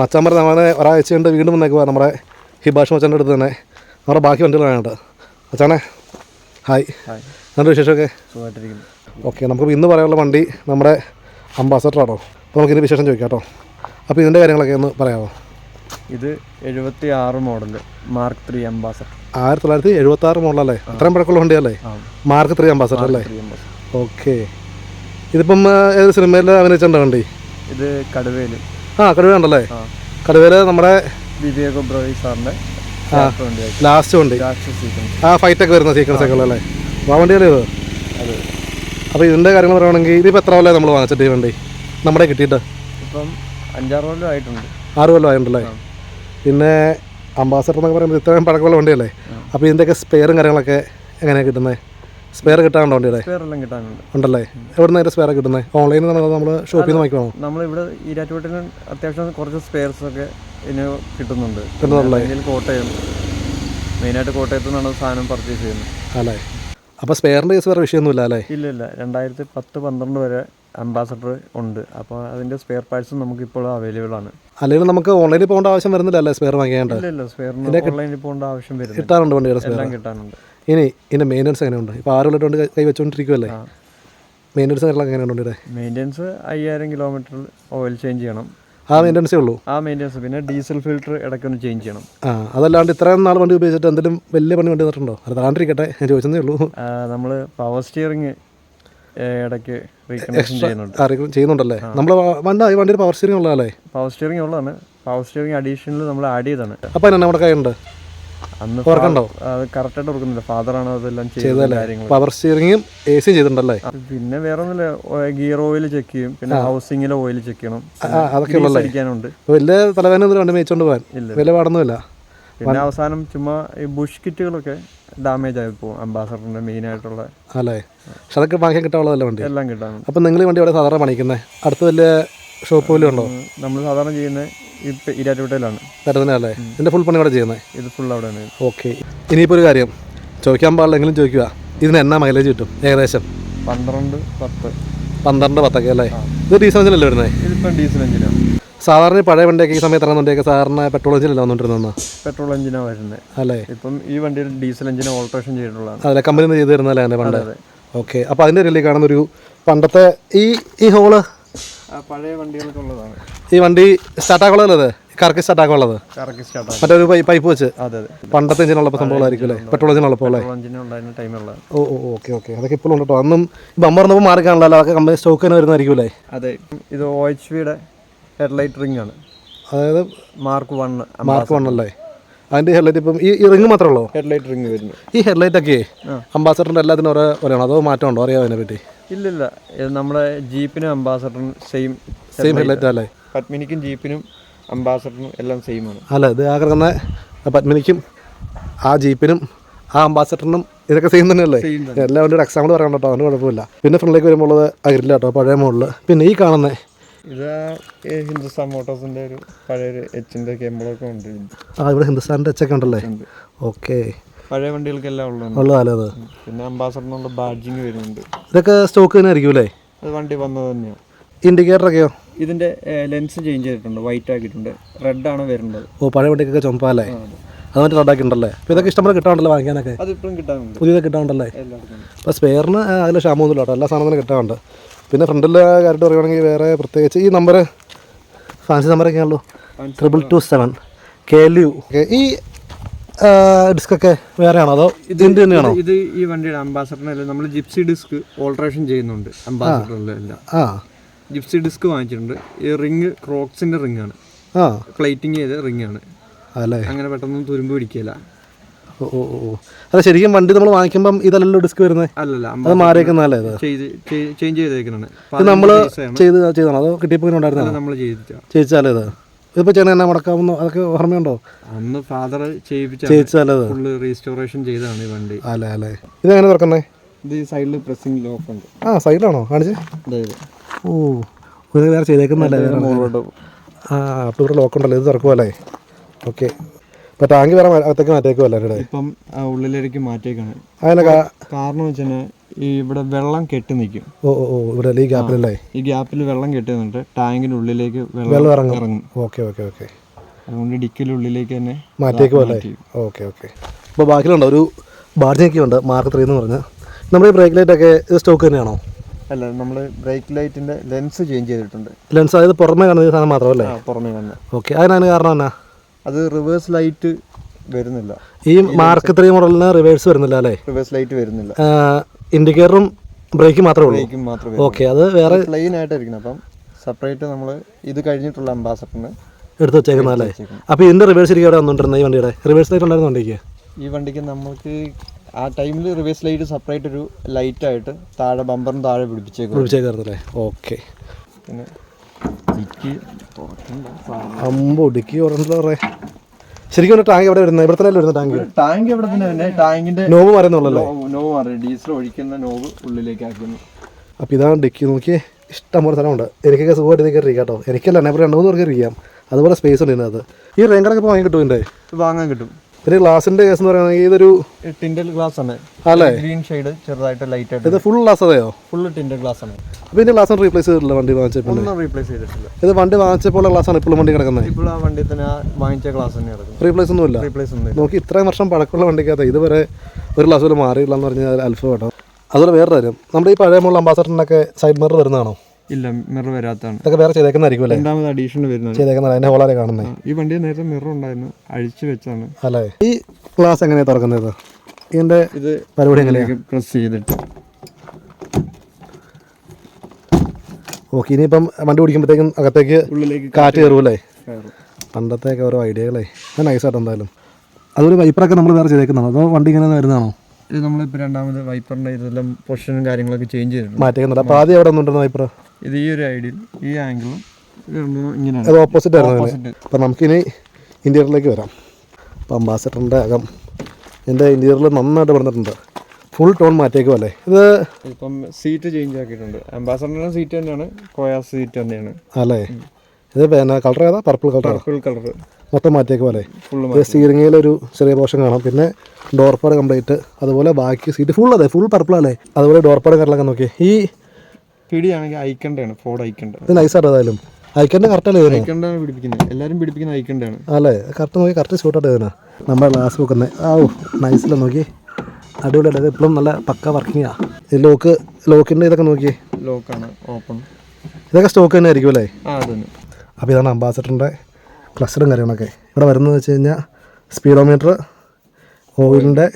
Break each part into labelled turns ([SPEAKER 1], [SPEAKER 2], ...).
[SPEAKER 1] മച്ചാൻ പറഞ്ഞ നമ്മളെ ഒരാഴ്ച കൊണ്ട് വീണ്ടും വന്നേക്കുവാ നമ്മുടെ ഹിബാഷ് മച്ചാന്റെ അടുത്ത് തന്നെ. നമ്മുടെ ബാക്കി വണ്ടികളാണ് കേട്ടോ. മച്ചാനെ ഹായ്. നല്ല വിശേഷമൊക്കെ?
[SPEAKER 2] സുഖമായിട്ടിരിക്കുന്നു.
[SPEAKER 1] ഓക്കെ നമുക്ക് ഇന്ന് പറയാനുള്ള വണ്ടി നമ്മുടെ അംബാസഡർ ആണോ അപ്പോൾ നമുക്കിതിന്റെ വിശേഷം ചോദിക്കാം കേട്ടോ. അപ്പോൾ ഇതിന്റെ കാര്യങ്ങളൊക്കെ ഒന്ന് പറയാമോ?
[SPEAKER 2] ഇത് എഴുപത്തി ആറ് മോഡൽ മാർക്ക് ത്രീ അംബാസഡർ
[SPEAKER 1] ആയിരത്തി തൊള്ളായിരത്തി എഴുപത്തി ആറ് മോഡലല്ലേ അത്രയും പഴക്കമുള്ള വണ്ടിയല്ലേ? മാർക്ക് ത്രീ അംബാസഡർ അല്ലേ? ഓക്കെ. ഇതിപ്പം ഏത് സിനിമയിൽ അഭിനയിച്ചിട്ടുണ്ടോ വണ്ടി?
[SPEAKER 2] ഇത് കടുവയിൽ
[SPEAKER 1] ആ കടുവ ഉണ്ടല്ലേ?
[SPEAKER 2] ആ.
[SPEAKER 1] കടുവയിൽ നമ്മുടെ
[SPEAKER 2] വിവേക് ഒബ്രോയി സാറിന്റെ
[SPEAKER 1] ലാസ്റ്റ് വണ്ടി ആ ഫൈറ്റ് ഒക്കെ വരുന്ന സീക്വൻസ് ഒക്കെ ഉള്ളല്ലേ അപ്പോൾ ആ. വണ്ടിയല്ലേ ഇത്? അപ്പോൾ ഇതിന്റെ കാര്യങ്ങൾ പറയുകയാണെങ്കിൽ ഇതിപ്പോ എത്ര കൊല്ലം നമ്മൾ വാങ്ങിച്ചിട്ട് ഈ വണ്ടി? നമ്മുടെ കിട്ടിയിട്ട്?
[SPEAKER 2] ഇപ്പം അഞ്ചാറ് കൊല്ലം ആയിട്ടുണ്ട്.
[SPEAKER 1] ആറ് കൊല്ലം ആയിട്ടുണ്ടല്ലേ. പിന്നെ അംബാസഡർ എന്നൊക്കെ പറയുമ്പോൾ ഇത്രയും പഴക്കമുള്ള വണ്ടിയല്ലേ? അപ്പോൾ ഇതിന്റെയൊക്കെ സ്പെയറും കാര്യങ്ങളൊക്കെ എങ്ങനെയാണ് കിട്ടുന്നത് സ്പെയർ കിട്ടാനുണ്ടോ വണ്ടിയുടെ?
[SPEAKER 2] സ്പെയറെല്ലാം കിട്ടാനുണ്ട്
[SPEAKER 1] ഉണ്ടല്ലേ? എവിടെ നിന്ന് സ്പെയർ കിട്ടുന്നത് ഓൺലൈനിൽ നിന്നാണോ നമ്മൾ ഷോപ്പിൽ നിന്ന് വാങ്ങിക്കണോ
[SPEAKER 2] നമ്മളിവിടെ ഈരാറ്റുപേട്ടിന് അത്യാവശ്യം കുറച്ച് സ്പെയർസ് ഒക്കെ ഇതിന് കിട്ടുന്നുണ്ട്.
[SPEAKER 1] കിട്ടുന്നുണ്ടല്ലേ?
[SPEAKER 2] കോട്ടയം മെയിനായിട്ട് കോട്ടയത്ത് നിന്നാണ് സാധനം പർച്ചേസ് ചെയ്യുന്നത്.
[SPEAKER 1] അല്ലേ? അപ്പോൾ സ്പെയറിന്റെ കേസ് വേറെ വിഷയമൊന്നുമില്ല അല്ലേ?
[SPEAKER 2] ഇല്ല ഇല്ല രണ്ടായിരത്തി പത്ത് പന്ത്രണ്ട് വരെ അംബാസഡർ ഉണ്ട്. അപ്പോൾ അതിന്റെ സ്പെയർ പാർട്സും നമുക്ക് ഇപ്പോൾ അവൈലബിൾ ആണ്.
[SPEAKER 1] അല്ലെങ്കിൽ നമുക്ക് ഓൺലൈനിൽ പോകേണ്ട ആവശ്യം വരുന്നില്ല അല്ലേ സ്പെയർ വാങ്ങിയാണ്ട്
[SPEAKER 2] ഇല്ല സ്പെയറിന് ഓൺലൈനിൽ പോകേണ്ട ആവശ്യം വരും
[SPEAKER 1] കിട്ടാറുണ്ട് വണ്ടിയുടെ സ്പെയർ
[SPEAKER 2] എല്ലാം കിട്ടാനുണ്ട്.
[SPEAKER 1] ഇനി ഇതിന്റെ മെയിന്റനൻസ് എങ്ങനെയുണ്ട്? ഇപ്പോൾ കൊണ്ട് കൈ- വെച്ചുകൊണ്ടിരിക്കുമല്ലേ മെയിന്റനൻസ് കാര്യങ്ങളൊക്കെ എങ്ങനെയുണ്ട് വണ്ടിയുടെ?
[SPEAKER 2] മെയിന്റെനൻസ് അയ്യായിരം കിലോമീറ്റർ ഓയിൽ ചേഞ്ച് ചെയ്യണം.
[SPEAKER 1] ആ മെയിന്റനൻസേ ഉള്ളൂ?
[SPEAKER 2] ആ മെയിന്റെനൻസ് പിന്നെ ഡീസൽ ഫിൽറ്റർ ഇടയ്ക്കൊന്ന് ചേഞ്ച് ചെയ്യണം.
[SPEAKER 1] ആ അതല്ലാണ്ട് ഇത്രയും നാൾ വണ്ടി ഉപയോഗിച്ചിട്ട് എന്തെങ്കിലും വലിയ പണി വണ്ടി തന്നിട്ടുണ്ടോ അത് താണ്ടിരിക്കട്ടെ ഞാൻ ചോദിച്ചതേ ഉള്ളൂ.
[SPEAKER 2] നമ്മൾ പവർ സ്റ്റിയറിങ് ഇടയ്ക്ക്
[SPEAKER 1] ചെയ്യുന്നുണ്ടല്ലേ? നമ്മൾ വണ്ടി വണ്ടിയുടെ പവർ സ്റ്റിയറിംഗ് ഉള്ളതല്ലേ?
[SPEAKER 2] പവർ സ്റ്റിയറിംഗ് ഉള്ളതാണ്. പവർ സ്റ്റിയറിംഗ് അഡീഷണൽ നമ്മൾ ആഡ് ചെയ്താണ്.
[SPEAKER 1] അപ്പം അതിന് നമ്മുടെ കയ്യിലുണ്ട്?
[SPEAKER 2] അന്ന്
[SPEAKER 1] ഓർക്കണ്ടോ
[SPEAKER 2] അത് കറക്റ്റായിട്ട് ഓർക്കുന്നില്ല ഫാദറാണ് അതെല്ലാം ചെയ്ത കാര്യങ്ങൾ
[SPEAKER 1] പവർ സ്റ്റിയറിങ്ങും എ സിയും ചെയ്തിട്ടുണ്ടല്ലേ?
[SPEAKER 2] പിന്നെ വേറെ ഒന്നുമില്ല ഗിയർ ഓയിൽ ചെക്ക് ചെയ്യും. പിന്നെ ഹൗസിംഗിലെ ഓയിൽ ചെക്ക് ചെയ്യണം.
[SPEAKER 1] അതൊക്കെ ഉള്ളത് വലിയ തലവേദന ഒന്നും വണ്ടി മേടിച്ചോണ്ട് പോകാൻ. വലിയ പാടൊന്നുമില്ല
[SPEAKER 2] പിന്നെ അവസാനം ചുമ്മാ ഈ ബുഷ് കിറ്റുകളൊക്കെ ഡാമേജ് ആയി പോകും അംബാസഡറിന്റെ മെയിൻ ആയിട്ടുള്ള.
[SPEAKER 1] അല്ലേ പക്ഷെ അതൊക്കെ ബാക്കി കിട്ടാനുള്ളതല്ല വണ്ടി?
[SPEAKER 2] എല്ലാം കിട്ടാൻ.
[SPEAKER 1] അപ്പം നിങ്ങൾ വണ്ടി അവിടെ സാധാരണ പണിക്കുന്നത് അടുത്ത വലിയ ഷോപ്പ് പോലും ഉണ്ടോ?
[SPEAKER 2] നമ്മൾ സാധാരണ ചെയ്യുന്നത് ഇപ്പം ഇരാറ്റുപേട്ടയിലാണ്
[SPEAKER 1] തരുന്നതന്നെ അല്ലേ ഇതിന്റെ ഫുൾ പണി അവിടെ ചെയ്യുന്നത്
[SPEAKER 2] ഇത് ഫുൾ അവിടെയാണ്
[SPEAKER 1] ഓക്കെ. ഇനിയിപ്പോൾ ഒരു കാര്യം. ചോദിക്കാൻ പാടില്ലെങ്കിലും ചോദിക്കുക. ഇതിന് എന്നാ മൈലേജ് കിട്ടും? ഏകദേശം?
[SPEAKER 2] പന്ത്രണ്ട് പത്ത്.
[SPEAKER 1] പന്ത്രണ്ട് പത്തൊക്കെ അല്ലേ? ഇത് ഡീസൽ എഞ്ചിനല്ലേ വരുന്നത്
[SPEAKER 2] ഇതിപ്പം ഡീസൽ എഞ്ചിനാണ്
[SPEAKER 1] സാധാരണ പഴയ വണ്ടിയൊക്കെ ഈ സമയത്ത് ഇറങ്ങുന്നുണ്ടെങ്കിൽ സാധാരണ പെട്രോൾ എഞ്ചിനല്ല വന്നുകൊണ്ടിരുന്നത്
[SPEAKER 2] പെട്രോൾ എഞ്ചിനാണ് വരുന്നത്
[SPEAKER 1] അല്ലേ?
[SPEAKER 2] ഇപ്പം ഈ വണ്ടിയിൽ ഡീസൽ എഞ്ചിന് ഓൾട്രേഷൻ ചെയ്തിട്ടുള്ളതാണ്.
[SPEAKER 1] അതെ കമ്പനി ചെയ്ത് തരുന്നല്ലേ എന്റെ പണ്ട്. ഓക്കെ അപ്പോൾ അതിന്റെ ഇടയിൽ കാണുന്നൊരു പണ്ടത്തെ ഈ ഈ
[SPEAKER 2] ഹോൾ പഴയ വണ്ടികളൊക്കെ ഉള്ളതാണ്.
[SPEAKER 1] ഈ വണ്ടി സ്റ്റാർട്ടാക്കുള്ളത്
[SPEAKER 2] കറക്കി സ്റ്റാർട്ട്
[SPEAKER 1] മറ്റേ മറ്റൊരു പൈപ്പ് വെച്ച്? പണ്ടത്തെ എഞ്ചിനുള്ളപ്പോൾ സംഭവങ്ങളായിരിക്കും അല്ലേ? പെട്രോൾ എഞ്ചിനുള്ളപ്പോൾ അല്ലേ? ഓ ഓ ഓക്കെ ഓക്കെ അതൊക്കെ ഇപ്പോഴും ഉണ്ട് കേട്ടോ അന്നും നമ്മൾ മാറി കാണില്ല അതൊക്കെ കമ്പനി സ്റ്റോക്ക് തന്നെ വരുന്നതായിരിക്കും അല്ലേ?
[SPEAKER 2] അതെ ഇത് ഒ എച്ച് വിയുടെ ഹെഡ്ലൈറ്റ് റിംഗ് ആണ്.
[SPEAKER 1] അതായത്
[SPEAKER 2] മാർക്ക് വൺ
[SPEAKER 1] മാർക്ക് വൺ അല്ലേ? അതിന്റെ ഹെഡ്ലൈറ്റ് ഇപ്പം ഈ റിംഗ് മാത്രമേ ഉള്ളൂ?
[SPEAKER 2] ഹെഡ്ലൈറ്റ് റിംഗ് വരുന്നു.
[SPEAKER 1] ഈ ഹെഡ്ലൈറ്റ് ഒക്കെ അംബാസഡറിന്റെ എല്ലാത്തിനും ഒരേ പോലെയാണ്? അതോ മാറ്റമുണ്ടോ? അറിയാമോ അതിനെ പറ്റി?
[SPEAKER 2] ഇല്ലില്ല. നമ്മുടെ ജീപ്പിനും അംബാസഡറിനും സെയിം
[SPEAKER 1] സെയിം ഹെഡ്ലൈറ്റ് അല്ലേ?
[SPEAKER 2] പത്മിനിക്കും ജീപ്പിനും അംബാസഡറിനും എല്ലാം സെയിം ആണ്.
[SPEAKER 1] അല്ല ഇത് ആ കിടക്കുന്ന പത്മിനിക്കും ആ ജീപ്പിനും ആ അംബാസഡറിനും ഇതൊക്കെ സെയിം തന്നെയല്ലേ എല്ലാം അവന്റെ ഒരു എക്സാമ്പിൾ പറയാൻ കേട്ടോ അവന്റെ കുഴപ്പമില്ല. പിന്നെ ഫ്രണ്ടിലേക്ക് വരുമ്പോൾ ഉള്ളത് അഗ്രില്ല കേട്ടോ പഴയ മോഡൽ പിന്നെ ഈ കാണുന്നത്
[SPEAKER 2] ഇത് ഹിന്ദുസ്ഥാൻ മോട്ടോഴ്സിന്റെ ഒരു പഴയൊരു എച്ചിന്റെ കേമ്പിളൊക്കെ ഉണ്ട്
[SPEAKER 1] ആ ഇവിടെ ഹിന്ദുസ്ഥാനിന്റെ എച്ചൊക്കെ ഉണ്ടല്ലേ? ഓക്കെ.
[SPEAKER 2] പഴയ വണ്ടികൾക്കെല്ലാം
[SPEAKER 1] ഉള്ളതല്ലേ അത്?
[SPEAKER 2] പിന്നെ അംബാസഡറിനുള്ള ബാഡ്ജിങ് വരുന്നുണ്ട്.
[SPEAKER 1] ഇതൊക്കെ സ്റ്റോക്ക് തന്നെ ആയിരിക്കും അല്ലേ?
[SPEAKER 2] അത് വണ്ടി വന്നത് തന്നെയാണ്
[SPEAKER 1] ഇൻഡിക്കേറ്ററൊക്കെയോ
[SPEAKER 2] ഇതിന്റെ ലെൻസ് ചേഞ്ച് ചെയ്തിട്ടുണ്ട്. വൈറ്റ് ആക്കിയിട്ടുണ്ട്. റെഡ് ആണ് വരുന്നത്.
[SPEAKER 1] ഓ പഴയ വണ്ടിക്കൊക്കെ ചുമപ്പല്ലേ? അത്. മറ്റേ റദ്ദാക്കി ഉണ്ടല്ലേ അപ്പോൾ ഇതൊക്കെ ഇഷ്ടംപോലെ കിട്ടാണ്ടല്ലോ വാങ്ങിക്കാനൊക്കെ.
[SPEAKER 2] അതിപ്പോഴും കിട്ടാനുണ്ട്
[SPEAKER 1] പുതിയതൊക്കെ കിട്ടാണ്ടല്ലേ അപ്പോൾ സ്പെയറിന് അതിൽ ക്ഷാമൊന്നുമില്ല കേട്ടോ. എല്ലാ സാധനങ്ങളും കിട്ടാറുണ്ട്. പിന്നെ ഫ്രണ്ടിലെ കാര്യം പറയുകയാണെങ്കിൽ വേറെ പ്രത്യേകിച്ച് ഈ നമ്പർ ഫാൻസി നമ്പറൊക്കെ ആണല്ലോ. Triple two seven K L U ഈ ഡിസ്ക് ഒക്കെ വേറെയാണോ അതോ ഇതിന്റെ തന്നെയാണോ?
[SPEAKER 2] ഇത് ഈ വണ്ടിയുടെ അംബാസഡറിനല്ല നമ്മൾ ജിപ്സി ഡിസ്ക് ഓൾട്രേഷൻ ചെയ്യുന്നുണ്ട്. അംബാസഡറിലെല്ലാം
[SPEAKER 1] ആ
[SPEAKER 2] ജിപ്സി ഡിസ്ക് വാങ്ങിച്ചിട്ടുണ്ട്. ഈ റിങ് ക്രോക്സിന്റെ റിംഗ് ആണ്.
[SPEAKER 1] ആ.
[SPEAKER 2] പ്ലേറ്റിംഗ് ചെയ്ത റിംഗ് ആണ്.
[SPEAKER 1] അല്ലേ?
[SPEAKER 2] അങ്ങനെ പെട്ടെന്ന് തുരുമ്പ് പിടിക്കില്ല
[SPEAKER 1] ഓ ഓ ഓ. അല്ല ശരിക്കും വണ്ടി നമ്മൾ വാങ്ങിക്കുമ്പം ഇതല്ലല്ലോ ഡിസ്ക് വരുന്നത്
[SPEAKER 2] അല്ലല്ല
[SPEAKER 1] അത് മാറിയേക്കുന്നതല്ലേ ഇത്
[SPEAKER 2] ചേഞ്ച് ചെയ്തേക്കുന്നതാണ്
[SPEAKER 1] ഇത് നമ്മൾ ചെയ്ത് ചെയ്താണോ അതോ കിട്ടിയപ്പോൾ ഉണ്ടായിരുന്നോ
[SPEAKER 2] നമ്മൾ
[SPEAKER 1] ചെയ്യിച്ചാലേ ഇത്? ചെയ്യണ എന്നാ മുടക്കാവുന്ന അതൊക്കെ ഓർമ്മയുണ്ടോ?
[SPEAKER 2] അന്ന് ഫാദർ ചെയ്യിപ്പിച്ച
[SPEAKER 1] ചെയ്യിച്ചാലേ ഇത്?
[SPEAKER 2] ഫുള്ള് റീസ്റ്റോറേഷൻ ചെയ്താണ് ഈ വണ്ടി.
[SPEAKER 1] അല്ലേ അല്ലേ. ഇതെങ്ങനെ തുറക്കുന്നേ?
[SPEAKER 2] ഇത് ഈ സൈഡിൽ പ്രസ്സിംഗ് ലോക്ക് ഉണ്ട്.
[SPEAKER 1] ആ സൈഡിലാണോ കാണിച്ച്. ഓ ഇത് വേറെ ചെയ്തേക്കുന്നല്ലേ ആ അപ്പോൾ ഇവിടെ ലോക്ക് ഉണ്ടല്ലോ. ഇത് തുറക്കുമല്ലേ ഓക്കെ ഇപ്പോൾ ടാങ്ക് വേറെ അകത്തേക്ക് മാറ്റേക്കുമല്ലേ ഇവിടെ
[SPEAKER 2] ഇപ്പം ആ ഉള്ളിലേക്ക് മാറ്റേക്കാണ്
[SPEAKER 1] അതിനെ കാ-
[SPEAKER 2] കാരണം വെച്ചാൽ ഈ ഇവിടെ വെള്ളം കെട്ടി നിൽക്കും
[SPEAKER 1] ഓ ഓ ഓ ഇവിടെ ഈ ഗ്യാപ്പിലല്ലേ?
[SPEAKER 2] ഈ ഗ്യാപ്പിൽ വെള്ളം കെട്ടി നിന്നിട്ട് ടാങ്കിന്റെ ഉള്ളിലേക്ക്
[SPEAKER 1] വെള്ളം ഇറങ്ങും.
[SPEAKER 2] ഇറങ്ങും.
[SPEAKER 1] Okay okay okay.
[SPEAKER 2] അതുകൊണ്ട് ഡിക്കിന്റെ ഉള്ളിലേക്ക് തന്നെ
[SPEAKER 1] മാറ്റേക്ക് അല്ലേ? Okay okay. അപ്പോൾ ബാക്കിലുണ്ടോ ഒരു ബാർജിനൊക്കെ ഉണ്ട് മാർക്ക് ത്രീ എന്ന് പറഞ്ഞ്. നമ്മുടെ ഈ ബ്രേക്ക് ലൈറ്റ് ഒക്കെ ഇത് സ്റ്റോക്ക് തന്നെയാണോ?
[SPEAKER 2] അല്ല നമ്മൾ ബ്രേക്ക് ലൈറ്റിന്റെ ലെൻസ് ചേഞ്ച് ചെയ്തിട്ടുണ്ട്.
[SPEAKER 1] ലെൻസ് അതായത് പുറമേ കാണുന്ന ഈ സാധനം മാത്രമല്ലേ?
[SPEAKER 2] ആ പുറമേ കാണുന്ന
[SPEAKER 1] ഓക്കെ. അതിനാണ് കാരണം എന്നാ?
[SPEAKER 2] അത് റിവേഴ്സ് ലൈറ്റ് വരുന്നില്ല.
[SPEAKER 1] ഈ മാർക്ക് ത്രീ മോഡലിന് റിവേഴ്സ് വരുന്നില്ല അല്ലേ?
[SPEAKER 2] റിവേഴ്സ് ലൈറ്റ് വരുന്നില്ല.
[SPEAKER 1] ഇൻഡിക്കേറ്ററും ബ്രേക്കും മാത്രമേ ഉള്ളൂ.
[SPEAKER 2] ബ്രേക്കും മാത്രമേ
[SPEAKER 1] ഓക്കെ അത് വേറെ
[SPEAKER 2] പ്ലെയിൻ ആയിട്ടായിരിക്കണം. അപ്പം സെപ്പറേറ്റ് നമ്മൾ ഇത് കഴിഞ്ഞിട്ടുള്ള അംബാസഡറിന്
[SPEAKER 1] എടുത്ത് വെച്ചേക്കുന്ന അല്ലേ? അപ്പോൾ ഇതിന്റെ റിവേഴ്സ് ഇരിക്കും അവിടെ വന്നിട്ടുണ്ട് ഈ വണ്ടിയുടെ. റിവേഴ്സ് ലൈറ്റ് ഉണ്ടായിരുന്നു വണ്ടിക്ക്?
[SPEAKER 2] ഈ വണ്ടിക്ക് നമുക്ക് ആ ടൈമിൽ റിവേഴ്സ് ലൈറ്റ് സെപ്പറേറ്റ് ഒരു ലൈറ്റ് ആയിട്ട് താഴെ ബമ്പറിന് താഴെ പിടിപ്പിച്ചേക്കും
[SPEAKER 1] പിടിപ്പിച്ചേക്കാറുണ്ടല്ലേ ഓക്കെ
[SPEAKER 2] പിന്നെ.
[SPEAKER 1] അമ്പോ ഡിക്കി ഓറഞ്ച് പറേ ശരിക്കും ഒരു ടാങ്ക് എവിടെ വരുന്നത് ഇവിടെ തന്നെ വരുന്ന ടാങ്ക്?
[SPEAKER 2] ടാങ്ക് എവിടെ തന്നെ വരുന്നത് ടാങ്കിന്റെ
[SPEAKER 1] നോവ് പറയുന്നുള്ളല്ലേ
[SPEAKER 2] നോവ് മാറി. ഡീസൽ ഒഴിക്കുന്ന നോവ് ഉള്ളിലേക്ക് ആക്കുന്നു
[SPEAKER 1] അപ്പോൾ ഇതാണ് ഡിക്കി. നോക്കി ഇഷ്ടം പോലെ സ്ഥലമുണ്ട്. എനിക്കൊക്കെ സുഖമായിട്ട് ഇത് കയറി കേട്ടോ. എനിക്കല്ല എന്നെ രണ്ട് മൂന്ന് പേർക്ക് അറിയാം അതുപോലെ സ്പേസ് ഉണ്ട് ഇതിനകത്ത്. ഈ റേങ്കടൊക്കെ വാങ്ങി കിട്ടും
[SPEAKER 2] ഇതിന്റെ വാങ്ങാൻ കിട്ടും.
[SPEAKER 1] പിന്നെ ഗ്ലാസിന്റെ കേസ് എന്ന് പറയുന്നത് ഇതൊരു
[SPEAKER 2] ടിൻഡൽ ഗ്ലാസ് ആണ്.
[SPEAKER 1] അല്ലേ
[SPEAKER 2] ഗ്രീൻ ഷെയ്ഡ് ചെറുതായിട്ട് ലൈറ്റ് ആയിട്ട്
[SPEAKER 1] ഇത് ഫുൾ ഗ്ലാസ് അതെയോ
[SPEAKER 2] ഫുൾ ടിൻഡൽ ഗ്ലാസ് ആണ്.
[SPEAKER 1] അപ്പോൾ ഇതിന്റെ ഗ്ലാസ് റീപ്ലേസ് ചെയ്തിട്ടില്ല വണ്ടി വാങ്ങിച്ചപ്പോൾ
[SPEAKER 2] ഒന്നും റീപ്ലേസ് ചെയ്തിട്ടില്ല.
[SPEAKER 1] ഇത് വണ്ടി വാങ്ങിച്ചപ്പോൾ ഗ്ലാസ് ആണ് ഇപ്പോഴും വണ്ടി കിടക്കുന്നത്.
[SPEAKER 2] ഇപ്പോൾ ആ വണ്ടി തന്നെ വാങ്ങിച്ച ഗ്ലാസ് തന്നെ കിടക്കുന്നത്
[SPEAKER 1] റീപ്ലേസ് ഒന്നുമില്ല.
[SPEAKER 2] റീപ്ലേസ് ഒന്നും
[SPEAKER 1] നോക്കി ഇത്രയും വർഷം പഴക്കമുള്ള വണ്ടിക്കകത്ത് ഇതുവരെ ഒരു ഗ്ലാസ് പോലും മാറിയില്ല എന്ന് പറഞ്ഞാൽ അത്ഭുതം കേട്ടോ. അതുപോലെ വേറെ കാര്യം. നമ്മുടെ ഈ പഴയ മോൾ അംബാസഡറിനൊക്കെ സൈഡ് മിറർ വരുന്നതാണോ?
[SPEAKER 2] ഇല്ല മിറർ വരാത്തതാണ്.
[SPEAKER 1] ഇതൊക്കെ വേറെ ചെയ്തേക്കുന്നതായിരിക്കും അല്ലേ?
[SPEAKER 2] രണ്ടാമത് അഡീഷണൽ വരുന്നത്
[SPEAKER 1] ചെയ്തേക്കുന്നതാണ് അതിന്റെ വളരെ കാണുന്നത്
[SPEAKER 2] ഈ വണ്ടി നേരത്തെ മിറർ ഉണ്ടായിരുന്നു. അഴിച്ചു വെച്ചാണ്.
[SPEAKER 1] അല്ലേ? ഈ ഗ്ലാസ് എങ്ങനെയാണ് തുറക്കുന്നത്? ഇതിന്റെ
[SPEAKER 2] ഇത്
[SPEAKER 1] പരിപാടി എങ്ങനെയാണ്
[SPEAKER 2] പ്രസ് ചെയ്തിട്ട്.
[SPEAKER 1] ഓക്കെ ഇനിയിപ്പം വണ്ടി ഓടിക്കുമ്പോഴത്തേക്കും അകത്തേക്ക്
[SPEAKER 2] ഉള്ളിലേക്ക്
[SPEAKER 1] കാറ്റ് കയറുമല്ലേ പണ്ടത്തേക്ക് ഓരോ ഐഡിയകളേ അത് നൈസായിട്ട് എന്തായാലും. അതൊരു വൈപ്പറൊക്കെ നമ്മൾ വേറെ ചെയ്തേക്കുന്നതാണ്? അതോ വണ്ടി ഇങ്ങനെ വരുന്നതാണോ?
[SPEAKER 2] ഇത് നമ്മളിപ്പോൾ രണ്ടാമത് വൈപ്പറിന്റെ ഇതെല്ലാം പൊസിഷനും കാര്യങ്ങളൊക്കെ ചേഞ്ച് ചെയ്തിട്ടുണ്ട്.
[SPEAKER 1] മാറ്റിയേക്കുന്നുണ്ട് അപ്പോൾ ആദ്യം എവിടെ നിന്നുണ്ടെന്ന് വൈപ്പർ
[SPEAKER 2] ഇത് ഈ ഒരു ഐഡിയ ഈ ആംഗിളും ഇങ്ങനെയാണ്.
[SPEAKER 1] അത് ഓപ്പോസിറ്റ് ആയിരുന്നു അപ്പോൾ നമുക്കിനി ഇന്റീരിയറിലേക്ക് വരാം. അപ്പം അംബാസഡറിന്റെ അകം എന്റെ ഇന്റീരിയറിൽ നന്നായിട്ട് പറഞ്ഞിട്ടുണ്ട് ഫുൾ ടോൺ മാറ്റിയേക്കും അല്ലേ? ഇത്
[SPEAKER 2] ഇപ്പം സീറ്റ് ചേഞ്ച് ആക്കിയിട്ടുണ്ട്. അംബാസഡറിന്റെ സീറ്റ് തന്നെയാണ് കോയാസ് സീറ്റ് തന്നെയാണ്.
[SPEAKER 1] അല്ലേ? ഇത് പിന്നെ കളർ ഏതാ? പർപ്പിൾ കളർ
[SPEAKER 2] പർപ്പിൾ കളർ
[SPEAKER 1] മൊത്തം മാറ്റിയേക്ക് പോലെ. ഒരു ചെറിയ പോർഷൻ കാണാം. പിന്നെ ഡോർപ്പാട് കംപ്ലീറ്റ് അതുപോലെ ബാക്കി സീറ്റ് ഫുൾ അതെ ഫുൾ പർപ്പിൾ അല്ലേ? അതുപോലെ ഡോർപ്പാട് കാര്യങ്ങളൊക്കെ നോക്കി. ഈ
[SPEAKER 2] പിടിയാണെങ്കിൽ ഐക്കണ്ടാണ് ഫോർഡ് ഐക്കണ്ട
[SPEAKER 1] ഇത് നൈസാണ് ഏതായാലും. ഐക്കണ്ട കറക്റ്റല്ലേ
[SPEAKER 2] ഐക്കണ്ടാണ് പിടിപ്പിക്കുന്നത്. എല്ലാവരും പിടിപ്പിക്കുന്ന ഐക്കണ്ടാണ്
[SPEAKER 1] അല്ലേ? കറക്റ്റ് നോക്കി കറക്റ്റ് ഷൂട്ടായിട്ട് ഇതിനാ നമ്മുടെ ഗ്ലാസ് വെക്കുന്നത് ആ ഓ നൈസില്ല നോക്കി. അടിപൊളിയല്ലേ ഇത്. ഇപ്പോഴും നല്ല പക്ക വർക്കിങ്ങാ ഈ ലോക്ക് ലോക്കിന്റെ ഇതൊക്കെ നോക്കി.
[SPEAKER 2] ലോക്കാണ് ഓപ്പൺ
[SPEAKER 1] ഇതൊക്കെ സ്റ്റോക്ക് തന്നെ ആയിരിക്കും അല്ലേ?
[SPEAKER 2] ആ അതന്നെ
[SPEAKER 1] അപ്പോൾ ഇതാണ് അംബാസഡറിന്റെ ക്ലസ്റ്ററും കാര്യങ്ങളൊക്കെ. ഇവിടെ വരുന്നത് വെച്ച് കഴിഞ്ഞാൽ സ്പീഡോമീറ്റർ ഓയിലിന്റെ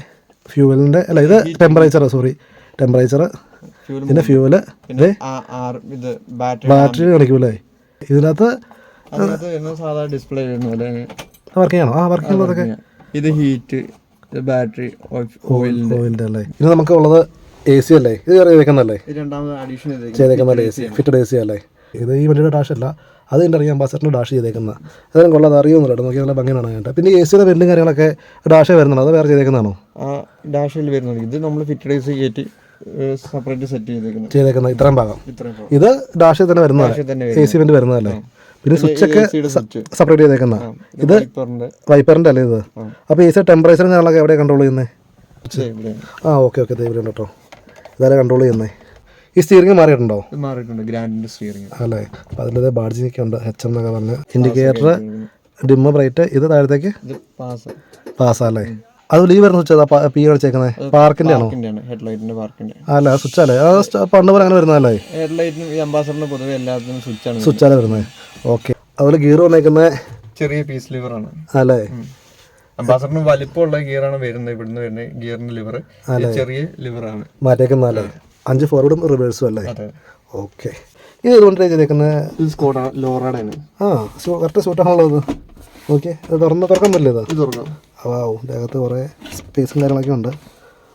[SPEAKER 1] ഫ്യൂവലിന്റെ അല്ല ഇത് ടെമ്പറേച്ചർ സോറി ടെമ്പറേച്ചർ പിന്നെ
[SPEAKER 2] ഫ്യൂവൽ ഇത് ബാറ്ററി
[SPEAKER 1] കാണിക്കൂലേ ഇതിനകത്ത്
[SPEAKER 2] ഡിസ്പ്ലേ
[SPEAKER 1] വർക്കിംഗ് ആണോ. ആ വർക്കിംഗ് ഉള്ളതൊക്കെ.
[SPEAKER 2] ഇത് ഹീറ്റ് ബാറ്ററി ഓയിലിന്റെ
[SPEAKER 1] ഓയിലിന്റെ അല്ലേ? ഇത് നമുക്ക് ഉള്ളത് എ സി അല്ലേ? ഇത്
[SPEAKER 2] ചെയ്തേക്കുന്നത്
[SPEAKER 1] ചെയ്തേക്കുന്നല്ലേ A C fitted A C അല്ലേ? ഇത് ഈ വണ്ടിയുടെ ടാഷല്ല അല്ല. അത് എന്റെ അറിയാം അംബാസഡറിന്റെ ഡാഷ് ചെയ്തേക്കുന്നത് അതെല്ലാം കൊള്ളാതെ അറിയുമെന്ന് കേട്ടോ. നോക്കി നല്ല ഭംഗിയാണ് കേട്ടോ പിന്നെ എ സിയുടെ വെല്ലും കാര്യങ്ങളൊക്കെ ഡാഷേ വരുന്നുണ്ടോ? അത് വേറെ ചെയ്തേക്കുന്നതാണോ?
[SPEAKER 2] ആ ഡാഷിൽ വരുന്നത് ഇത് നമ്മൾ ഫിറ്റഡ് എസി കയറ്റി സെപ്പറേറ്റ് സെറ്റ് ചെയ്തേക്കുന്നത്
[SPEAKER 1] ചെയ്തേക്കുന്നത് ഇത്രയും ഭാഗം. ഇത് ഡാഷിൽ തന്നെ
[SPEAKER 2] തന്നെ
[SPEAKER 1] എ സി വെന്റ് വരുന്നതല്ലേ? പിന്നെ സ്വിച്ച് ഒക്കെ സെപ്പറേറ്റ് ചെയ്തേക്കുന്ന.
[SPEAKER 2] ഇത് വൈപ്പറിന്റെ
[SPEAKER 1] അല്ലേ ഇത്? അപ്പോൾ എ സി ടെമ്പറേച്ചറും കാര്യങ്ങളൊക്കെ എവിടെ കൺട്രോൾ ചെയ്യുന്നത്. ആ ഓക്കെ ഓക്കെ ദൈവം കേട്ടോ. ഇതാരെ കൺട്രോൾ ചെയ്യുന്നത് ഈ സ്റ്റിയറിംഗ് മാറിയിട്ടുണ്ടോ?
[SPEAKER 2] മാറിയിട്ടുണ്ട്. ഗ്രാൻഡിന്റെ സ്റ്റിയറിംഗ്
[SPEAKER 1] അല്ലേ? അപ്പോൾ അതിന്റെ ബാഡ്ജിനൊക്കെ ഉണ്ട് എച്ച് എന്നൊക്കെ പറഞ്ഞ് ഇൻഡിക്കേറ്റർ ഡിമ്മ ബ്രൈറ്റ്. ഇത് താഴത്തേക്ക്?
[SPEAKER 2] ഇത് പാസ്
[SPEAKER 1] അല്ലേ? അത് ലീവ് വരുന്ന സ്വിച്ച് പി കളിച്ചേക്കുന്നത്
[SPEAKER 2] പാർക്കിന്റെ ആണോ ഹെഡ്ലൈറ്റിന്റെ പാർക്കിന്റെ
[SPEAKER 1] അല്ല സ്വിച്ച് അല്ലേ? പണ്ട് പോലെ അങ്ങനെ വരുന്നതല്ലേ?
[SPEAKER 2] ഹെഡ്ലൈറ്റിനും ഈ അംബാസഡറിന് പൊതുവെ എല്ലാത്തിനും സ്വിച്ച് ആണ്
[SPEAKER 1] സ്വിച്ച് അല്ലേ വരുന്നത് ഓക്കെ അതുപോലെ ഗിയർ വന്നേക്കുന്ന?
[SPEAKER 2] ചെറിയ പീസ് ലിവർ ആണ്.
[SPEAKER 1] അല്ലേ?
[SPEAKER 2] അംബാസഡറിന് വലിപ്പമുള്ള ഗിയറാണ് വരുന്നത്. ഇവിടുന്ന് വരുന്നത് ഗിയറിന്റെ ലിവർ ചെറിയ ലിവർ ആണ്.
[SPEAKER 1] മാറ്റേക്കുന്നതല്ലേ അഞ്ച് ഫോർവേഡും റിവേഴ്സും അല്ലേ? ഓക്കെ ഇത് ഇതുകൊണ്ട് ചെയ്തേക്കുന്നത്
[SPEAKER 2] സ്കോഡ ലോറയുടെ
[SPEAKER 1] ആ കറക്റ്റ് സൂട്ടാണല്ലോ ഇത്. ഓക്കെ ഇത് തുറന്ന് തുറക്കാൻ പറ്റില്ല ഇത്?
[SPEAKER 2] തുറക്കാം.
[SPEAKER 1] വാവും ഇതിനകത്ത് കുറേ സ്പേസും കാര്യങ്ങളൊക്കെ ഉണ്ട്.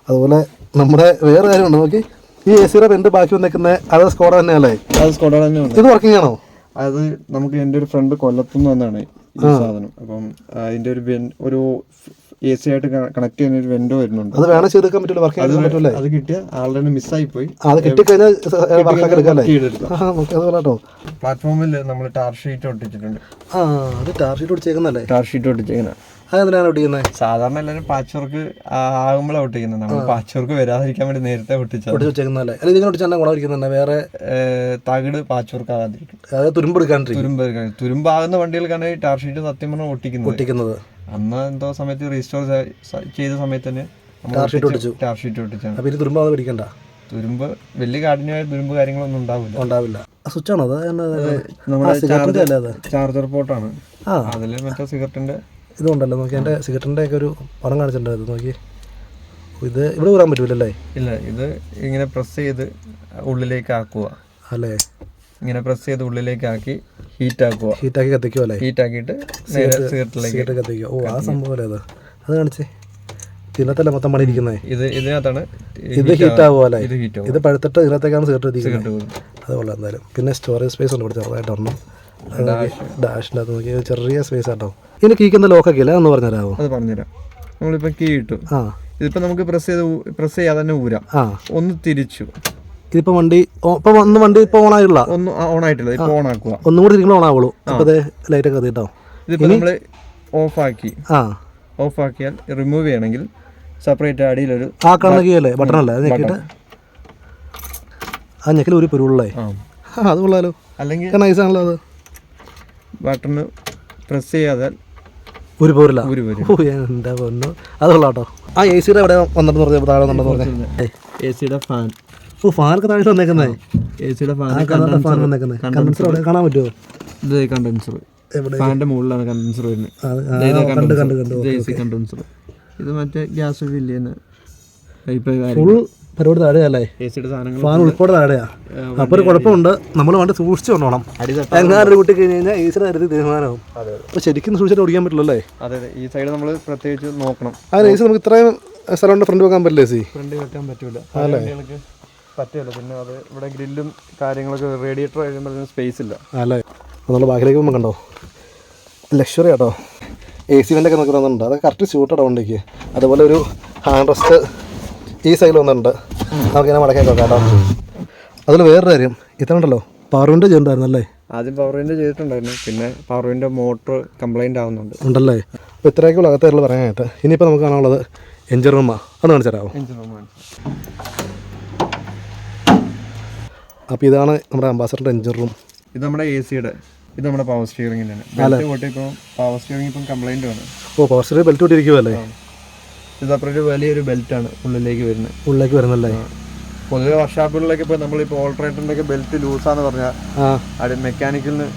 [SPEAKER 1] അതുപോലെ നമ്മുടെ വേറെ കാര്യമുണ്ട്. നോക്കി ഈ എ സിയുടെ രണ്ട് ബാക്കി വന്നേക്കുന്ന? അത് സ്കോഡ തന്നെയല്ലേ
[SPEAKER 2] അത് സ്കോഡ തന്നെ ഉണ്ട്.
[SPEAKER 1] ഇത് വർക്കിംഗ് ആണോ?
[SPEAKER 2] അത് നമുക്ക് എന്റെ ഒരു ഫ്രണ്ട് കൊല്ലത്തുനിന്ന് വന്നാണ് ഈ സാധനം. അപ്പം അതിന്റെ ഒരു ഒരു എ സി ആയിട്ട് കണക്ട് ചെയ്യുന്ന ഒരു വെൻഡോ വരുന്നുണ്ട്.
[SPEAKER 1] അത് വേണം ചെയ്തെടുക്കാൻ പറ്റില്ല വർക്ക് ചെയ്യാൻ പറ്റില്ല
[SPEAKER 2] അത് കിട്ടിയ ആളുടെ മിസ്സായി പോയി
[SPEAKER 1] അത് കിട്ടിക്കഴിഞ്ഞാൽ കഴിഞ്ഞാൽ കേട്ടോ
[SPEAKER 2] പ്ലാറ്റ്ഫോമിൽ നമ്മൾ ടാർ ഷീറ്റ് ഒട്ടിച്ചിട്ടുണ്ട്.
[SPEAKER 1] ആ അത് ടാർ ഷീറ്റ് ഒട്ടിച്ചേക്കുന്നല്ലേ
[SPEAKER 2] ടാർ ഷീറ്റ് ഒട്ടിച്ചേക്കുന്ന.
[SPEAKER 1] അതെന്തിനാണ് ഒട്ടിക്കുന്നത്
[SPEAKER 2] സാധാരണ എല്ലാവരും പാച്ച് വർക്ക് ആകുമ്പോഴാണ് ഒട്ടിക്കുന്നത് നമ്മൾ പാച്ച് വർക്ക് വരാതിരിക്കാൻ വേണ്ടി നേരത്തെ ഒട്ടിച്ചത്
[SPEAKER 1] അല്ലെങ്കിൽ ഒട്ടിച്ചാൽ വേറെ
[SPEAKER 2] തകിട് പാച്ച് വർക്ക് ആകാതിരിക്കും.
[SPEAKER 1] അതായത്
[SPEAKER 2] തുരുമ്പ് തുരുമ്പാകുന്ന വണ്ടികൾക്കാണ് ടാർ ഷീറ്റ് സത്യം പറഞ്ഞാൽ ഒട്ടിക്കുന്നത്.
[SPEAKER 1] ഒട്ടിക്കുന്നത്.
[SPEAKER 2] അന്ന് എന്തോ സമയത്ത് റീസ്റ്റോർ ചെയ്ത സമയത്ത് തന്നെ
[SPEAKER 1] തുരുമ്പാതെ പിടിക്കണ്ട.
[SPEAKER 2] തുരുമ്പ് വലിയ കാഠിന്യമായ തുരുമ്പ് കാര്യങ്ങളൊന്നും ഉണ്ടാവില്ല.
[SPEAKER 1] ഉണ്ടാവില്ല. ആ സ്വിച്ചാണോ അത്
[SPEAKER 2] നമ്മുടെ ചാർജർ പോർട്ടാണ് അതിൽ മറ്റേ സിഗരറ്റിന്റെ
[SPEAKER 1] ഇതുണ്ടല്ലോ നോക്കി എന്റെ സിഗരറ്റിന്റെ ഒക്കെ ഒരു പടം കാണിച്ചിട്ടുണ്ട് ഇത് നോക്കി ഇത് ഇവിടെ ഊരാൻ പറ്റൂലല്ലേ?
[SPEAKER 2] ഇല്ല ഇത് ഇങ്ങനെ പ്രസ് ചെയ്ത് ഉള്ളിലേക്ക് ആക്കുക
[SPEAKER 1] അല്ലേ?
[SPEAKER 2] ഇങ്ങനെ പ്രസ് ചെയ്ത് ഉള്ളിലേക്ക് ആക്കി ഹീറ്റ് ആക്കുക
[SPEAKER 1] ഹീറ്റാക്കി കത്തിക്കുക അല്ലേ?
[SPEAKER 2] ഹീറ്റ് ആക്കിയിട്ട് നേരെ സിഗരറ്റിലേക്ക്
[SPEAKER 1] കത്തിക്കുക ഓ ആ സംഭവം അല്ലേ അത്? അത് കാണിച്ചേ. തിന്നത്തല്ല മൊത്തം പണി ഇരിക്കുന്നത്
[SPEAKER 2] ഇത് ഇതിനകത്താണ്
[SPEAKER 1] ഇത് ഹീറ്റ് ആവുമല്ലേ
[SPEAKER 2] ഇത് ഹീറ്റ്
[SPEAKER 1] ഇത് പഴുത്തിട്ട് ഇതിനകത്തേക്കാണ് സിഗരറ്റ് എത്തിക്കുന്നത്
[SPEAKER 2] സിഗരറ്റ്
[SPEAKER 1] അത് കൊള്ളാം എന്തായാലും. പിന്നെ സ്റ്റോറേജ് സ്പേസ് ഉണ്ട് ഇവിടെ ചെറുതായിട്ട് ഒരെണ്ണം. ഡാഷിന്റെ അകത്ത് നോക്കി. ചെറിയ സ്പേസ് ആട്ടോ ഇതിന് കീക്കുന്ന ലോക്കൊക്കെ ഇല്ല? എന്ന് പറഞ്ഞുതരാമോ
[SPEAKER 2] അത് പറഞ്ഞുതരാം. നമ്മളിപ്പോൾ കീ ഇട്ടു.
[SPEAKER 1] ആ.
[SPEAKER 2] ഇതിപ്പോൾ നമുക്ക് പ്രസ് ചെയ്ത് പ്രസ് ചെയ്യാതെ തന്നെ ഊരാം.
[SPEAKER 1] ആ.
[SPEAKER 2] ഒന്ന് തിരിച്ചു.
[SPEAKER 1] ഇതിപ്പോൾ വണ്ടി ഇപ്പൊ ഇപ്പം ഒന്ന് വണ്ടി ഇപ്പൊ ഓൺ ആയില്ല
[SPEAKER 2] ഒന്ന് ഓൺ ആയിട്ടില്ല ഇപ്പോൾ ഓൺ ആക്കുക
[SPEAKER 1] ഒന്നും കൂടി ഇരിക്കുമ്പോൾ ഓൺ ആവുള്ളൂ അപ്പൊ അതെ ലൈറ്റൊക്കെ കത്തിട്ടോ
[SPEAKER 2] ഇതിപ്പോ നമ്മൾ ഓഫ് ആക്കി
[SPEAKER 1] ആ.
[SPEAKER 2] ഓഫ് ആക്കിയാൽ റിമൂവ് ചെയ്യണമെങ്കിൽ സെപ്പറേറ്റ് അടിയിലൊരു
[SPEAKER 1] ആ കാണുന്ന കീ അല്ലേ? ബട്ടണല്ലേ അത് ഞെക്കിയിട്ട്? ആ ഞെക്കിൽ ഒരു പൊരുള്ളേ അത് കൊള്ളാലോ.
[SPEAKER 2] അല്ലെങ്കിൽ
[SPEAKER 1] നൈസ് ആണല്ലോ അത്.
[SPEAKER 2] ബട്ടൺ പ്രസ് ചെയ്യാതെ
[SPEAKER 1] ഒരു പോരില്ല ഒരു എന്റെ പൊന്നു. അത് കൊള്ളാട്ടോ ആ എ സിയുടെ എവിടെ വന്നിട്ട് പറഞ്ഞു താഴെ വന്നിട്ട് പറഞ്ഞു
[SPEAKER 2] എ സിയുടെ ഫാൻ
[SPEAKER 1] ഓ ഫാനൊക്കെ താഴെ വന്നേക്കുന്നേ.
[SPEAKER 2] Fan
[SPEAKER 1] condenser. അവിടെ കാണാൻ പറ്റുമോ
[SPEAKER 2] ഇത് കണ്ടൻസർ.
[SPEAKER 1] എവിടെ?
[SPEAKER 2] ഫാനിന്റെ മുകളിലാണ് കണ്ടൻസർ വരുന്നത്. ഇത് എ സി കണ്ടൻസർ. ഇത് മറ്റേ ഗ്യാസ് ഫില്ല് ചെയ്യുന്ന പൈപ്പ്
[SPEAKER 1] ഫുൾ പരിപാടി താഴെയല്ലേ? ഫാൻ ഉൾപ്പെടെ താഴെയാ. അപ്പോൾ ഒരു കുഴപ്പമുണ്ട്. നമ്മൾ വണ്ടി സൂക്ഷിച്ചു കൊണ്ടോണം
[SPEAKER 2] അടി തട്ട
[SPEAKER 1] എങ്ങാനും കുട്ടി കഴിഞ്ഞ് കഴിഞ്ഞാൽ തീരുമാനമാവും. ശരിക്കും സൂക്ഷിച്ചിട്ട് ഓടിക്കാൻ പറ്റില്ലല്ലേ?
[SPEAKER 2] ഈ സൈഡ് നമ്മൾ പ്രത്യേകിച്ച് നോക്കണം.
[SPEAKER 1] ആ ഏസി നമുക്ക് ഇത്രയും സ്ഥലമുണ്ട് ഫ്രണ്ട് വെക്കാൻ പറ്റില്ല ഏസി?
[SPEAKER 2] ഫ്രണ്ട് വെക്കാൻ പറ്റൂല. വണ്ടികൾക്ക് പറ്റില്ല പിന്നെ അത് ഇവിടെ ഗ്രില്ലും കാര്യങ്ങളൊക്കെ റേഡിയേറ്റർ കഴിയുമ്പോൾ സ്പേസ് ഇല്ല.
[SPEAKER 1] അല്ലേ? നമ്മൾ ബാക്കിലേക്ക് പോകുമ്പോൾ കണ്ടോ? ലക്ഷറി കേട്ടോ എ സി വെന്റൊക്കെ നമുക്ക് വന്നിട്ടുണ്ട് അതൊക്കെ കറക്റ്റ് സ്യൂട്ടഡ് വണ്ടിക്ക്. അതുപോലെ ഒരു ഹാൻഡ് റെസ്റ്റ് ഈ സൈഡിൽ വന്നിട്ടുണ്ട്. നമുക്കിങ്ങനെ മടക്കിയൊക്കെ കേട്ടോ. അതിൽ വേറൊരു കാര്യം. ഇതുണ്ടല്ലോ പവർ വിൻഡോ ചെയ്തിട്ടുണ്ടായിരുന്നു അല്ലേ?
[SPEAKER 2] ആദ്യം പവർ വിൻഡോ ചെയ്തിട്ടുണ്ടായിരുന്നു. പിന്നെ പവർ വിൻഡോ മോട്ടർ കംപ്ലൈന്റ് ആവുന്നുണ്ട്.
[SPEAKER 1] ഉണ്ടല്ലേ? അപ്പോൾ ഇത്രയൊക്കെയുള്ള അകത്തുള്ള പറയാനായിട്ട്. ഇനിയിപ്പോൾ നമുക്ക് കാണാനുള്ളത് എഞ്ചിൻ റൂമാണ് അത് കാണിച്ചു തരാമോ?
[SPEAKER 2] എഞ്ചിൻ റൂം
[SPEAKER 1] അപ്പോൾ ഇതാണ് നമ്മുടെ അംബാസഡറിന്റെ എഞ്ചിൻ റൂം
[SPEAKER 2] ഇത് നമ്മുടെ എ സിയുടെ ഇത് നമ്മുടെ പവർ സ്റ്റിയറിംഗിന്റെ ബെൽറ്റ് പൊട്ടിയപ്പോൾ പവർ സ്റ്റിയറിംഗ് ഇപ്പം കംപ്ലൈന്റ് വന്നു
[SPEAKER 1] ഓ പവർ സ്റ്റിയറിംഗ് ബെൽറ്റ് ഇട്ടിരിക്കുമല്ലേ
[SPEAKER 2] ഇത് സെപ്പറേറ്റ് വലിയൊരു ബെൽറ്റാണ് ഉള്ളിലേക്ക് വരുന്നത്.
[SPEAKER 1] ഉള്ളിലേക്ക് വരുന്നല്ലേ?
[SPEAKER 2] പൊതുവെ വർഷാപ്പുകളിലേക്ക് ഇപ്പോൾ നമ്മളിപ്പോൾ ഓൾട്രേറ്ററിന്റെ ഒക്കെ ബെൽറ്റ് ലൂസാന്ന് പറഞ്ഞാൽ അത് മെക്കാനിക്കലിന്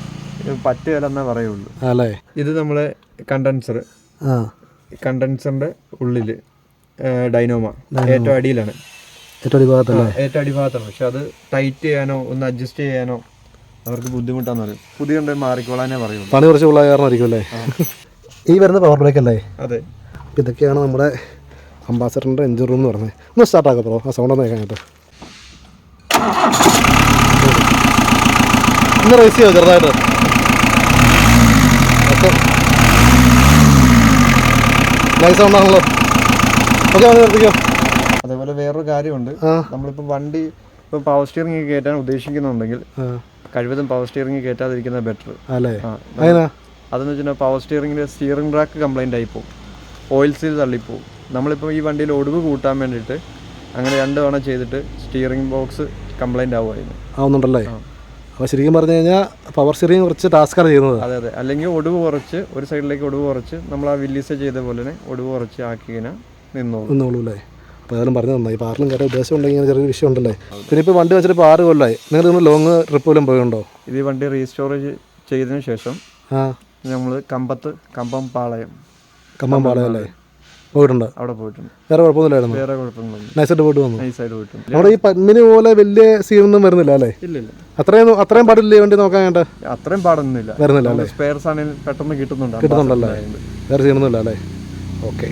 [SPEAKER 2] പറ്റുകയല്ലെന്നേ പറയുള്ളൂ.
[SPEAKER 1] അല്ലേ?
[SPEAKER 2] ഇത് നമ്മളെ കണ്ടൻസർ
[SPEAKER 1] ആ.
[SPEAKER 2] കണ്ടൻസറിന്റെ ഉള്ളിൽ ഡൈനോമ ഏറ്റവും അടിയിലാണ്.
[SPEAKER 1] ഏറ്റവും അടിഭാഗത്തല്ലേ?
[SPEAKER 2] ഏറ്റവും അടിഭാഗത്താണ്. പക്ഷെ അത് ടൈറ്റ് ചെയ്യാനോ ഒന്ന് അഡ്ജസ്റ്റ് ചെയ്യാനോ അവർക്ക് ബുദ്ധിമുട്ടാന്ന് പറയും. പുതിയ ഉണ്ട് മാറിക്കോളാനേ പറയും
[SPEAKER 1] പണി കുറച്ച് ഉള്ള കാരണമായിരിക്കും അല്ലേ? ഈ വരുന്ന പവർ ബ്രേക്ക് അല്ലേ?
[SPEAKER 2] അതെ.
[SPEAKER 1] ഇതൊക്കെയാണ് നമ്മുടെ അംബാസഡറിന്റെ എഞ്ചിൻ റൂം എന്ന് പറഞ്ഞത്. ഒന്ന് സ്റ്റാർട്ട് ആക്കാം ബ്രോ ആ സൗണ്ട് ഒന്ന് കേൾക്കാൻ കേട്ടോ. ഒന്ന് റേസ് ചെയ്യോ ചെറുതായിട്ട്? നൈസ് സൗണ്ട് ആണല്ലോ. ഓക്കെ വന്ന് നിർത്തിക്കോ.
[SPEAKER 2] അതേപോലെ വേറൊരു കാര്യമുണ്ട്.
[SPEAKER 1] നമ്മളിപ്പോ
[SPEAKER 2] നമ്മളിപ്പോൾ വണ്ടി ഇപ്പോൾ പവർ സ്റ്റിയറിംഗ് കയറ്റാൻ ഉദ്ദേശിക്കുന്നുണ്ടെങ്കിൽ കഴിവതും പവർ സ്റ്റിയറിംഗ് കയറ്റാതിരിക്കുന്ന ബെറ്റർ
[SPEAKER 1] അല്ലേ?
[SPEAKER 2] അതെന്ന്? വെച്ചാൽ പവർ സ്റ്റിയറിംഗിന്റെ സ്റ്റിയറിംഗ് റാക്ക് ആയി പോകും ഓയിൽ സീൽ തള്ളിപ്പോവും നമ്മളിപ്പോൾ ഈ വണ്ടിയിൽ ഒടിവ് കൂട്ടാൻ വേണ്ടിയിട്ട് അങ്ങനെ രണ്ട് തവണ ചെയ്തിട്ട് സ്റ്റിയറിംഗ് ബോക്സ് കംപ്ലൈന്റ് ആവുമായിരുന്നു.
[SPEAKER 1] ആവുന്നുണ്ടല്ലേ? അപ്പോൾ ശരിക്കും പറഞ്ഞു കഴിഞ്ഞാൽ പവർ സ്റ്റിയറിംഗ് കുറച്ച് ടാസ്ക്കാണ് ചെയ്യുന്നത്.
[SPEAKER 2] അതെ അതെ. അല്ലെങ്കിൽ ഒടിവ് കുറച്ച് ഒരു സൈഡിലേക്ക് ഒടിവ് കുറച്ച് നമ്മൾ ആ വില്ലീസ് ചെയ്ത പോലെ തന്നെ ഒടിവ് കുറച്ച് ആക്കി കഴിഞ്ഞാൽ നിന്നോളൂ.
[SPEAKER 1] നിന്നോളൂ അല്ലേ? അപ്പോൾ ഏതായാലും പറഞ്ഞു നന്നായി ഇപ്പോൾ ആറിലും കയറാൻ ഉദ്ദേശം ഉണ്ടെങ്കിൽ ഇങ്ങനെ ചെറിയൊരു വിഷയം ഉണ്ടല്ലേ? പിന്നെ ഇപ്പോൾ വണ്ടി വെച്ചിട്ട് ഇപ്പോൾ ആറ് കൊല്ലമായി നിങ്ങൾ നിങ്ങൾ ലോങ് ട്രിപ്പ് പോലും പോയുണ്ടോ?
[SPEAKER 2] ഇത് ഈ വണ്ടി റീസ്റ്റോറേജ് ചെയ്തതിന് ശേഷം
[SPEAKER 1] ആ.
[SPEAKER 2] നമ്മൾ കമ്പത്ത് കമ്പം പാളയം.
[SPEAKER 1] കമ്പം പാളയല്ലേ പോയിട്ടുണ്ട്?
[SPEAKER 2] അവിടെ പോയിട്ടുണ്ട്.
[SPEAKER 1] വേറെ കുഴപ്പമൊന്നുമില്ലായിരുന്നു?
[SPEAKER 2] വേറെ കുഴപ്പമൊന്നുമില്ല
[SPEAKER 1] നൈസായിട്ട് പോയിട്ട് വന്നു?
[SPEAKER 2] നൈസായിട്ട് പോയിട്ടുണ്ട്.
[SPEAKER 1] നമ്മുടെ ഈ പന്മിന് പോലെ വലിയ സീനൊന്നും വരുന്നില്ല അല്ലേ?
[SPEAKER 2] ഇല്ല ഇല്ല.
[SPEAKER 1] അത്രയും അത്രയും പാടില്ലേ വണ്ടി നോക്കാനായിട്ട്
[SPEAKER 2] അത്രയും പാടൊന്നുമില്ല.
[SPEAKER 1] വരുന്നില്ല അല്ലേ?
[SPEAKER 2] സ്പെയർസ് ആണെങ്കിൽ പെട്ടെന്ന് കിട്ടുന്നുണ്ട്.
[SPEAKER 1] കിട്ടുന്നുണ്ടല്ലേ. വേറെ സീനൊന്നുമില്ല അല്ലേ? ഓക്കെ.